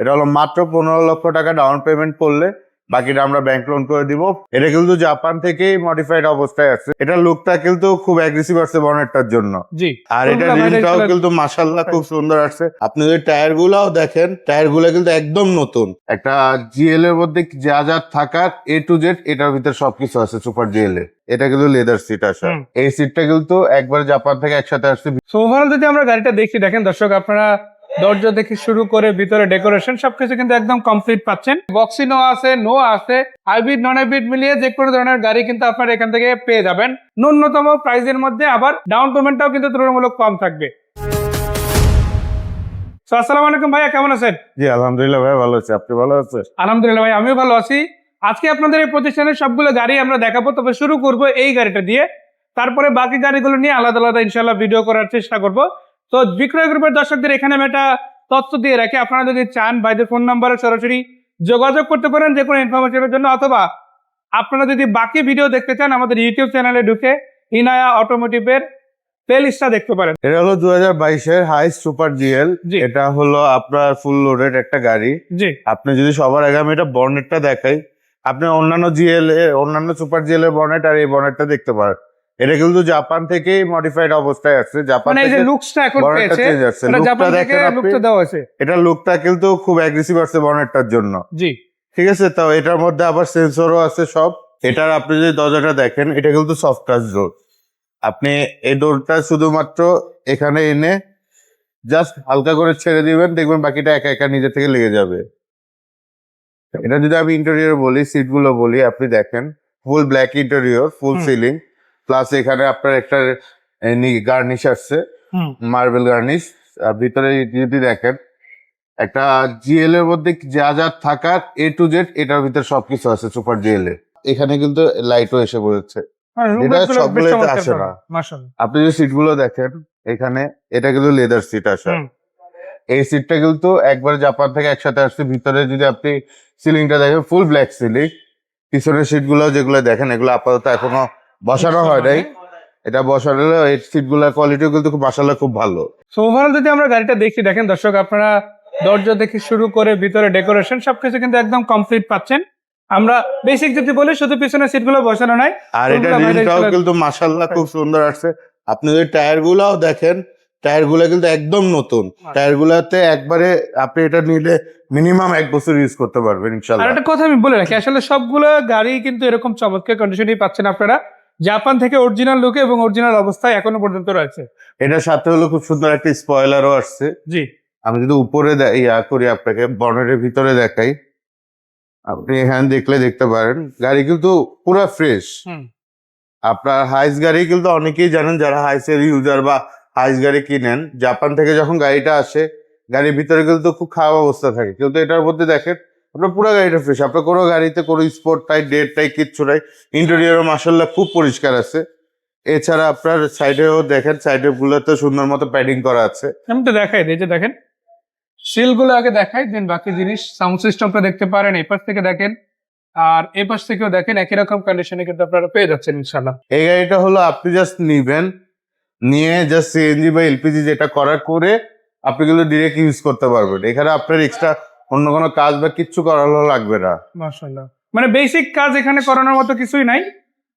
এটা হলো মাত্র পনেরো লক্ষ টাকা ডাউন পেমেন্ট করলে বাকিটা আমরা ব্যাংক লোন করে দিব। এটা কিন্তু জাপান থেকেই মডিফাইড অবস্থায় আছে। এটা লুকটা কিন্তু খুব অ্যাগ্রেসিভ আছে বনেটটার জন্য। জি। আর এটা colour? কিন্তু মাশাল্লাহ খুব সুন্দর আছে আপনি যদি টায়ার গুলাও দেখেন টায়ারগুলো কিন্তু একদম নতুন। একটা জিএল এর মধ্যে যা যা থাকার এ টু জেড এটার ভিতরে সবকিছু আছে সুপার জিএল এ এটা কিন্তু লেদার সিট আসে। এই সিটটা কিন্তু একবার জাপান থেকে একসাথে আসছে। সো ওভারঅল যদি আমরা গাড়িটা দেখি দেখেন দর্শক আপনারা দরজা থেকে শুরু করে ভিতরে ডেকোরেশন সবকিছু কিন্তু একদম কমপ্লিট পাচ্ছেন। বক্সি নো আছে নো আছে হাইব্রিড নন হাইব্রিড মিলিয়ে যে কোনো ধরনের গাড়ি কিন্তু আপনারা এখান থেকে পেয়ে যাবেন। ন্যূনতম প্রাইসের মধ্যে আবার ডাউন পেমেন্টটাও কিন্তু তুলনামূলক কম থাকবে। আসসালামু আলাইকুম ভাইয়া কেমন আছেন? জি আলহামদুলিল্লাহ ভাই ভালো আছে। আপনি ভালো আছে আলহামদুলিল্লাহ ভাই আমিও ভালো আছি। আজকে আপনাদের এই প্রতিষ্ঠানের সবগুলো গাড়ি আমরা দেখাবো তবে শুরু করব এই গাড়িটা দিয়ে। তারপরে বাকি গাড়িগুলো নিয়ে আলাদা আলাদা ইনশাল্লাহ ভিডিও করার চেষ্টা করব। তো বিক্রয় গ্রুপের দর্শকদের এখানে আমি একটা তথ্য দিয়ে রাখি। আপনারা যদি চান ভাইদের ফোন নাম্বারে সরাসরি যোগাযোগ করতে পারেন যে কোনো ইনফরমেশনের জন্য অথবা আপনারা যদি বাকি ভিডিও দেখতে চান আমাদের ইউটিউব চ্যানেলে ঢুকে ইনায়া অটোমোটিভের প্লেলিস্টটা দেখতে পারেন। এটা হলো দু হাজার বাইশের হাই সুপার জিএল। এটা হলো আপনার ফুল লোডেড একটা গাড়ি। জি। আপনি যদি সবার আগে আমি এটা বনেটটা দেখাই আপনি অন্যান্য জিএল এর অন্যান্য সুপার জিএল এর বনেট আর এই বর্নেটটা দেখতে পারেন। এটা কিন্তু জাপান থেকেই মডিফাইড অবস্থায় আছে। জাপান মানে এই যে থেকে লুকসটা এখন পেয়েছে চেঞ্জ আছে এটা লুকটা জাপান থেকে লুকটা দেওয়া হয়েছে। এটা লুকটা কিন্তু খুব অ্যাগ্রেসিভ আছে বনেটটার জন্য। জি। ঠিক আছে তো এটার মধ্যে আবার সেন্সরও আছে সব। এটার আপনি যদি দরজাটা দেখেন এটা কিন্তু সফট টাচ ডোর আপনি এই ডোরটা শুধুমাত্র এখানে এনে জাস্ট হালকা করে ছেড়ে দিবেন দেখবেন বাকিটা একা একা নিজে থেকে লেগে যাবে। এটা যদি আমি ইন্টেরিয়র বলি সিটগুলো বলি আপনি দেখেন full black interior full ceiling plus এখানে আপনার একটা গার্নিশ আসছে। মার্বেল গার্নিশ ভিতরে যদি দেখেন একটা জিএল এর মধ্যে যা যা থাকার এ টু জেড এটার ভিতরে সবকিছু আছে সুপার জিএল এ এখানে কিন্তু লাইটও এসে পড়েছে। এটা সবগুলোতে আসে না। আপনি যদি সিটগুলো দেখেন এখানে এটা কিন্তু লেদার সিট আসে। এই সিটটা কিন্তু একবার জাপান থেকে একসাথে আসছে। ভিতরে যদি আপনি সিলিংটা দেখেন ফুল ব্ল্যাক সিলিং পিছনের সিটগুলো যেগুলো দেখেন এগুলো আপাতত এখনও বসানো হয় নাই। এটা বসানো এই সিটগুলোর কোয়ালিটিও কিন্তু খুব মাসাল্লাহ খুব ভালো। সো ওভারঅল যদি আমরা গাড়িটা দেখি দেখেন দর্শক আপনারা দরজা থেকে শুরু করে ভিতরে ডেকোরেশন সবকিছু কিন্তু একদম কমপ্লিট পাচ্ছেন। আমরা বেসিক যদি বলি শুধু পিছনের সিটগুলো বসানো নাই। আর এটা রিমটাও কিন্তু মাসাল্লাহ খুব সুন্দর আসছে। আপনি যদি টায়ার গুলাও দেখেন টায়ারগুলা কিন্তু একদম নতুন। টায়ার গুলাতে একবারে আপনি এটা নিলে মিনিমাম এক বছর ইউজ করতে পারবেন ইনশাআল্লাহ। আর একটা কথা আমি বলে রাখি আসলে সবগুলো গাড়ি কিন্তু এরকম চমৎকার কন্ডিশনই পাচ্ছেন আপনারা। জাপান থেকে অরিজিনাল লুকে এবং অরিজিনাল অবস্থায় এখনও পর্যন্ত রয়েছে। এটার সাথে হলো খুব সুন্দর একটা স্পয়লারও আসছে। জি। আমি যদি উপরে দে- ইয়া করি আপনাকে বনেটের ভিতরে দেখাই। আপনি এখানে দেখলে দেখতে পারেন গাড়ি কিন্তু পুরো ফ্রেশ হুম। আপনার হাইস গাড়ি কিন্তু অনেকেই জানেন যারা হাইসের ইউজার বা হাইস গাড়ি কিনেন জাপান থেকে যখন গাড়িটা আসে গাড়ির ভিতরে কিন্তু খুব খারাপ অবস্থা থাকে। কিন্তু এটার মধ্যে দেখেন আপনার পুরো গাড়িটা ফ্রেশ আপনার কোনো গাড়িতে কোনো স্পোর্ট টাই ডেট টাই কিচ্ছু নাই। ইন্টেরিয়র মাসাল্লাহ খুব পরিষ্কার আছে। এছাড়া আপনার সাইডেও দেখেন সাইডে গুলোতে সুন্দর মতো প্যাডিং করা আছে। আমি তো দেখাই দিই এই যে দেখেন সিলগুলো আগে দেখাই দেন বাকি জিনিস সাউন্ড সিস্টেমটা দেখতে পারেন এই পাশ থেকে দেখেন আর এই পাশ থেকেও দেখেন একই রকম কন্ডিশনে কিন্তু আপনারা পেয়ে যাচ্ছেন ইনশাল্লাহ এই গাড়িটা হলো আপনি জাস্ট নিবেন নিয়ে জাস্ট সিএনজি বা এলপিজি যেটা করার করে আপনি কিন্তু ডিরেক্ট ইউজ করতে পারবেন। এখানে আপনার এক্সট্রা অন্য কোনো কাজ বা কিচ্ছু করানো লাগবে না। মাশাল্লাহ মানে বেসিক কাজ এখানে করানোর মতো কিছুই নাই।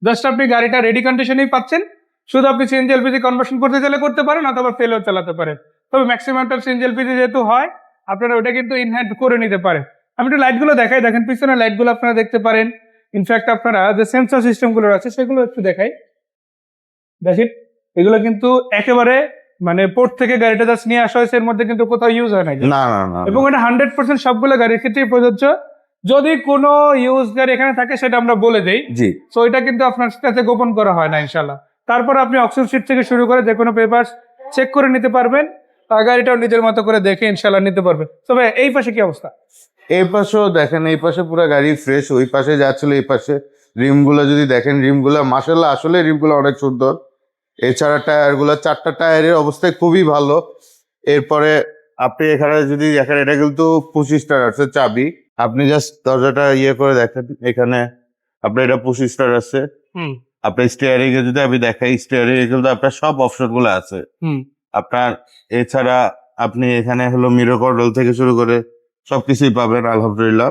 জাস্ট আপনি গাড়িটা রেডি কন্ডিশনেই পাচ্ছেন। শুধু আপনি সিএনজি এলপিজি কনভার্সন করতে চাইলে করতে পারেন অথবা ফেলেও চালাতে পারেন। তবে ম্যাক্সিমামটা সিএনজি এলপিজি যেহেতু হয়, আপনারা ওটা কিন্তু ইনহ্যান্ড করে নিতে পারেন। আমি একটু লাইটগুলো দেখাই। দেখেন পিছনে লাইটগুলো আপনারা দেখতে পারেন। ইনফ্যাক্ট আপনারা যে সেন্সর সিস্টেমগুলো আছে সেগুলো একটু দেখাই। দেখেন, এগুলো কিন্তু একেবারে মানে পোর্ট থেকে গাড়িটা জাস্ট নিয়ে আসা হয়েছে এর মধ্যে কিন্তু কোথাও ইউজ হয় না না না না এবং এটা হান্ড্রেড পার্সেন্ট সবগুলো গাড়ির ক্ষেত্রেই প্রযোজ্য। যদি কোনো ইউজ গাড়ি এখানে থাকে সেটা আমরা বলে দেই। জি। তো এটা কিন্তু আপনার কাছে গোপন করা হয় না ইনশাল্লাহ তারপর আপনি অক্সিজেন সিট থেকে শুরু করে যে কোনো পেপার চেক করে নিতে পারবেন। আর গাড়িটাও নিজের মতো করে দেখে ইনশাল্লাহ নিতে পারবেন। তবে এই পাশে কি অবস্থা? এই পাশেও দেখেন এই পাশে পুরো গাড়ি ফ্রেশ ওই পাশে যাচ্ছিল এই পাশে রিমগুলো যদি দেখেন রিমগুলো মাসাল্লাহ আসলে রিমগুলো অনেক সুন্দর। এছাড়া টায়ারগুলো চারটা টায়ারের অবস্থায় খুবই ভালো। এরপরে আপনি এখানে যদি দেখেন এটা কিন্তু পঁচিশটার আছে চাবি। আপনি জাস্ট দরজাটা ইয়ে করে দেখেন এখানে আপনার এটা পঁচিশটার আছে। হুম। আপনার স্টিয়ারিং এ যদি আমি দেখাই স্টিয়ারিং এ কিন্তু আপনার সব অপশনগুলো আছে। হুম। আপনার এছাড়া আপনি এখানে হলো মিরো কন্ট্রোল থেকে শুরু করে সবকিছুই পাবেন আলহামদুলিল্লাহ।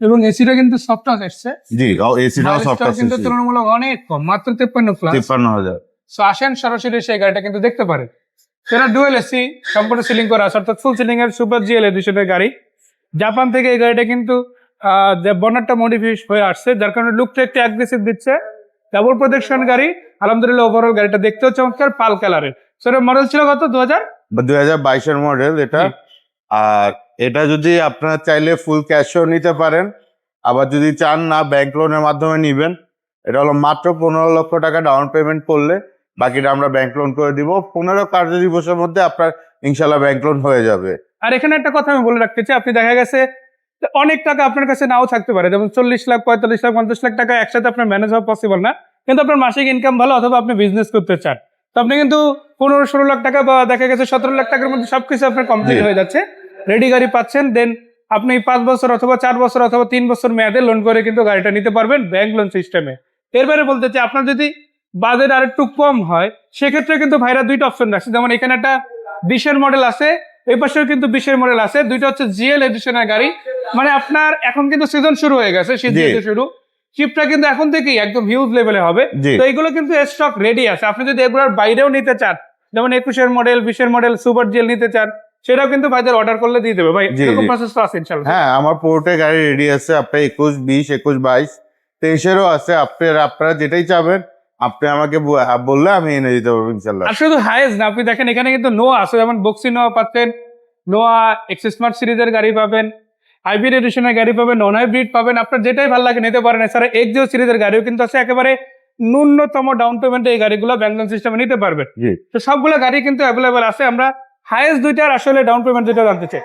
এবং এসিটা কিন্তু সফট টাচ এসছে জি এসিটাও সফট কিন্তু তুলনামূলক অনেক কম মাত্র তেপ্পান্ন প্লাস তিপ্পান্ন হাজার। সো আসেন সরাসরি সেই গাড়িটা কিন্তু দেখতে পারেন। সেটা ডুয়েল এসি সম্পূর্ণ সিলিং করা আছে অর্থাৎ ফুল সিলিং এর সুপার জিএল এডিশনের গাড়ি। জাপান থেকে এই গাড়িটা কিন্তু বনারটা মডিফাই হয়ে আসছে যার কারণে লুকটা একটু অ্যাগ্রেসিভ দিচ্ছে। ডাবল প্রোটেকশন গাড়ি আলহামদুলিল্লাহ ওভারঅল গাড়িটা দেখতেও চমৎকার পাল কালারের সেটা মডেল ছিল কত? দু হাজার দুই হাজার বাইশের মডেল এটা। আর এটা যদি আপনারা চাইলে ফুল ক্যাশও নিতে পারেন। আবার যদি চান না ব্যাংক লোনের মাধ্যমে নিবেন। এটা হলো মাত্র পনেরো লক্ষ টাকা ডাউন পেমেন্ট করলে বাকিটা আমরা ব্যাংক লোন করে দিব। পনেরো কার্য দিবসের মধ্যে আপনার ইনশাল্লাহ ব্যাংক লোন হয়ে যাবে। আর এখানে একটা কথা আমি বলে রাখতে চাই আপনি দেখা গেছে অনেক টাকা আপনার কাছে নাও থাকতে পারে। যেমন চল্লিশ লাখ পঁয়তাল্লিশ লাখ পঞ্চাশ লাখ টাকা একসাথে আপনার ম্যানেজ হওয়া পসিবল না। কিন্তু আপনার মাসিক ইনকাম ভালো অথবা আপনি বিজনেস করতে চান। তো আপনি কিন্তু পনেরো ষোলো লাখ টাকা বা দেখা গেছে সতেরো লাখ টাকার মধ্যে সবকিছু আপনার কমপ্লিট হয়ে যাচ্ছে। রেডি গাড়ি পাচ্ছেন দেন আপনি পাঁচ বছর অথবা চার বছর অথবা তিন বছর মেয়াদে লোন করে কিন্তু গাড়িটা নিতে পারবেন ব্যাংক লোন সিস্টেমে এরপরে বলতে চাই আপনার যদি বাজেট আর একটু কম হয় সেক্ষেত্রে কিন্তু ভাইরা দুইটা অপশন রাখছে। যেমন এখানে একটা বিশের মডেল আছে এই পাশেও কিন্তু বিশের মডেল আছে দুইটা হচ্ছে জিএল এডিশনের গাড়ি। মানে আপনার এখন কিন্তু সিজন শুরু হয়ে গেছে শীত শুরু শিপটা কিন্তু এখন থেকেই একদম হিউজ লেভেলে হবে। তো এগুলো কিন্তু স্টক রেডি আছে। আপনি যদি এগুলোর বাইরেও নিতে চান যেমন একুশের মডেল বিশের মডেল সুপার জেল নিতে চান সেটাও কিন্তু ভাইদের অর্ডার করলে দিয়ে দেবে। ভাই এরকম প্রসেস তো আছে ইনশাল্লাহ হ্যাঁ আমার পোর্টে গাড়ি রেডি আছে আপনার একুশ বিশ একুশ বাইশ তেইশেরও আছে। আপনার আপনারা যেটাই চাবেন আপনি আমাকে বললে আমি এনে দিতে পারব ইনশাল্লাহ আর শুধু হাইজ না আপনি দেখেন এখানে কিন্তু নোয়া আছে যেমন বক্সি নোয়া পাচ্ছেন। নোয়া এক্স স্মার্ট সিরিজের গাড়ি পাবেন। হাইব্রিড এডিশনের গাড়ি পাবেন নন হাইব্রিড পাবেন। আপনার যেটাই ভালো লাগে নিতে পারেন। এছাড়া এক্সিও সিরিজের গাড়িও কিন্তু আছে একেবারে ন্যূনতম ডাউন পেমেন্টে এই গাড়িগুলো ব্যাংক লোন সিস্টেমে নিতে পারবেন। তো সবগুলো গাড়ি কিন্তু অ্যাভেলেবেল আছে। আমরা হাইয়েস্ট দুইটার আসলে ডাউন পেমেন্ট যেটা জানতে চাই।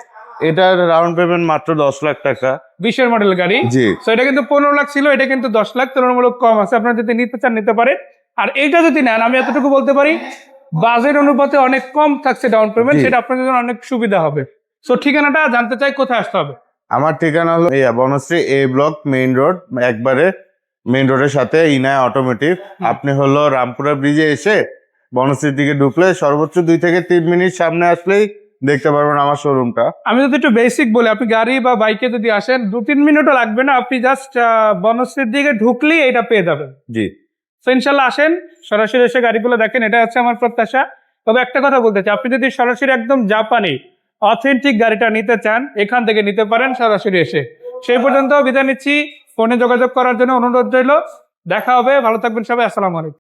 এটার রাউন্ড পেমেন্ট মাত্র দশ লাখ টাকা। বিশের মডেল গাড়ি। জি। তো এটা কিন্তু পনেরো লাখ ছিল এটা কিন্তু দশ লাখ তুলনামূলক কম আছে। আপনারা যদি নিতে চান নিতে পারেন। আর এইটা যদি নেন আমি এতটুকু বলতে পারি বাজেট অনুপাতে অনেক কম থাকছে ডাউন পেমেন্ট সেটা আপনাদের জন্য অনেক সুবিধা হবে। সো ঠিকানাটা জানতে চাই কোথায় আসতে হবে? আমার ঠিকানা হলো এই Banasree A block main road একবারে মেইন রোডের সাথে ইনায় অটোমেটিভ আপনি হলো রামপুরা ব্রিজে এসে বনশ্রীর দিকে ঢুকলে সর্বোচ্চ দুই থেকে তিন মিনিট সামনে আসলেই দেখতে পারবেন আমার শোরুমটা আমি যদি একটু বেসিক বলি আপনি গাড়ি বা বাইকে যদি আসেন দু তিন মিনিটও লাগবে না আপনি জাস্ট বনশ্রীর দিকে ঢুকলেই এটা পেয়ে যাবেন। জি। তো ইনশাল্লাহ আসেন সরাসরি এসে গাড়িগুলো দেখেন এটা হচ্ছে আমার প্রত্যাশা। তবে একটা কথা বলতে চাই আপনি যদি সরাসরি একদম জাপানি অথেন্টিক গাড়িটা নিতে চান এখান থেকে নিতে পারেন সরাসরি এসে। সেই পর্যন্ত বিদায় নিচ্ছি ফোনে যোগাযোগ করার জন্য অনুরোধ রইল। দেখা হবে ভালো থাকবেন সবাই আসসালামু আলাইকুম।